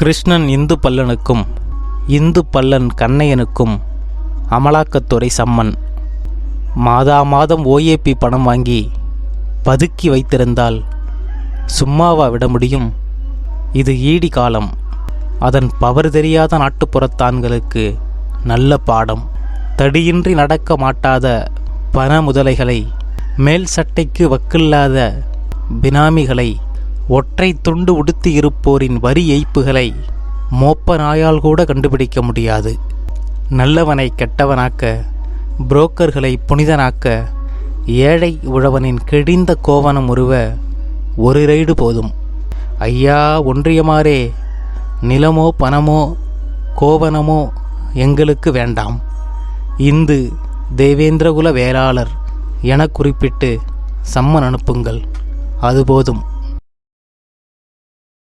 கிருஷ்ணன் இந்து பல்லனுக்கும் இந்து பல்லன் கண்ணையனுக்கும் அமலாக்கத்துறை சம்மன். மாதா மாதம் ஓஏபி பணம் வாங்கி பதுக்கி வைத்திருந்தால் சும்மாவா விட முடியும்? இது ஈடி காலம். அதன் பவர் தெரியாத நாட்டுப்புறத்தான்களுக்கு நல்ல பாடம். தடியின்றி நடக்க மாட்டாத பண முதலைகளை மேல் சட்டைக்கு வக்கில்லாத பினாமிகளை ஒற்றை துண்டு உடுத்தி இருப்போரின் வரி ஏய்ப்புகளை மோப்ப நாயால் கூட கண்டுபிடிக்க முடியாது. நல்லவனை கெட்டவனாக்க புரோக்கர்களை புனிதனாக்க ஏழை உழவனின் கிழிந்த கோவனம் உருவ ஒரு ரைடு போதும். ஐயா ஒன்றியமாரே நிலமோ பணமோ கோவனமோ எங்களுக்கு வேண்டாம். இந்து தேவேந்திரகுல வேளாளர் என குறிப்பிட்டு சம்மன் அனுப்புங்கள். அது போதும்.